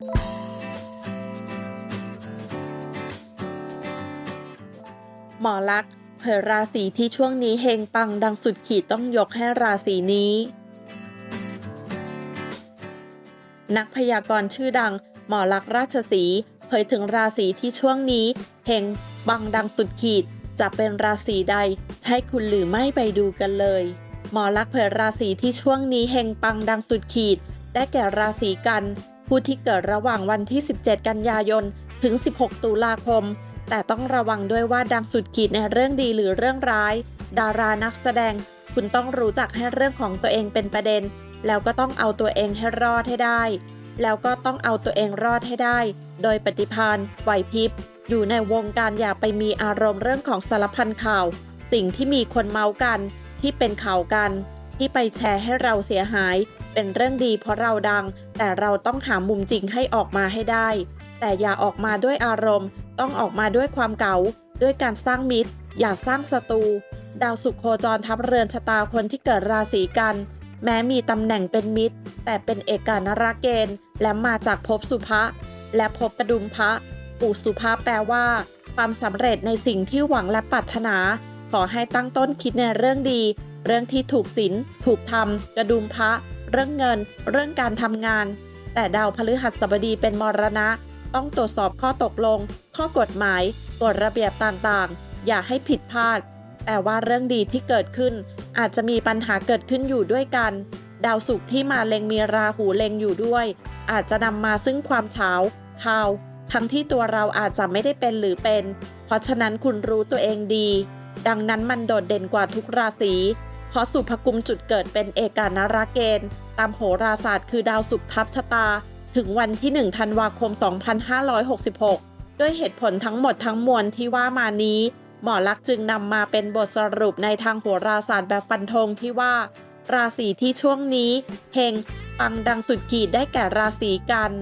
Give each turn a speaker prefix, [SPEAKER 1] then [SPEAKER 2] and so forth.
[SPEAKER 1] หมอลักษ์เผยราศีที่ช่วงนี้เฮงปังดังสุดขีดต้องยกให้ราศีนี้ นักพยากรณ์ชื่อดัง หมอลักษณ์ราชสีเผยถึงราศีที่ช่วงนี้เฮงปังดังสุดขีดจะเป็นราศีใด ใช่คุณหรือไม่ไปดูกันเลย หมอลักษณ์เผยราศีที่ช่วงนี้เฮงปังดังสุดขีด ได้แก่ราศีกัน ผู้ที่เกิดระหว่างวันที่ 17 กันยายน ถึง 16 ตุลาคม แต่ต้องระวังด้วยว่าดังสุดขีดในเรื่องดีหรือเรื่องร้าย ดารานักแสดง คุณต้องรู้จักให้เรื่องของตัวเองเป็นประเด็น แล้วก็ต้องเอาตัวเองให้รอดให้ได้ แล้วก็ต้องเอาตัวเองรอดให้ได้ โดยปฏิพานไหวพริบ อยู่ในวงการอย่าไปมีอารมณ์เรื่องของสารพันข่าว สิ่งที่มีคนเมากันที่เป็นข่าวกัน ที่ไปแชร์ให้เราเสียหาย เป็นเรื่องดีเพราะเราดัง แต่เราต้องหามุมจริงให้ออกมาให้ได้ แต่อย่าออกมาด้วยอารมณ์ ต้องออกมาด้วยความเก๋า ด้วยการสร้างมิตร อย่าสร้างศัตรูดาวสุขโคจรทับเรือนชะตาคนที่เกิดราศีกัน แม้มีตำแหน่งเป็นมิตร แต่เป็นเอกานราเกณฑ์ และมาจากภพสุภะและภพกระดุมพระปู่สุภาแปลว่า ความสำเร็จในสิ่งที่หวังและปรารถนา ขอให้ตั้งต้นคิดในเรื่องดี เรื่องที่ถูกศีลถูกธรรมกระดุมพระ เรื่องเงิน เรื่องการทำงาน แต่ดาวพฤหัสบดีเป็นมรณะ ต้องตรวจสอบข้อตกลง ข้อกฎหมายกฎระเบียบต่างๆ อย่าให้ผิดพลาดแต่ว่าเรื่องดีที่เกิดขึ้น อาจจะมีปัญหาเกิดขึ้นอยู่ด้วยกัน ดาวศุกร์ที่มาเล็งมีราหูเล็งอยู่ด้วย อาจจะนำมาซึ่งความเฉาข่าว ทั้งที่ตัวเราอาจจะไม่ได้เป็นหรือเป็น เพราะฉะนั้นคุณรู้ตัวเองดี ดังนั้นมันโดดเด่นกว่าทุกราศีเพราะสุภกุมจุดเกิดเป็นเอกานาราเกณฑ์ ตามโหราศาสตร์คือดาวศุกร์ทับชะตา ถึงวันที่ 1 ธันวาคม 2566 ด้วยเหตุผลทั้งหมดทั้งมวลที่ว่ามานี้ หมอลักษ์จึงนำมาเป็นบทสรุปในทางโหราศาสตร์แบบฟันธงที่ว่า ราศีที่ช่วงนี้เฮงปังดังสุดขีดได้แก่ราศีกัน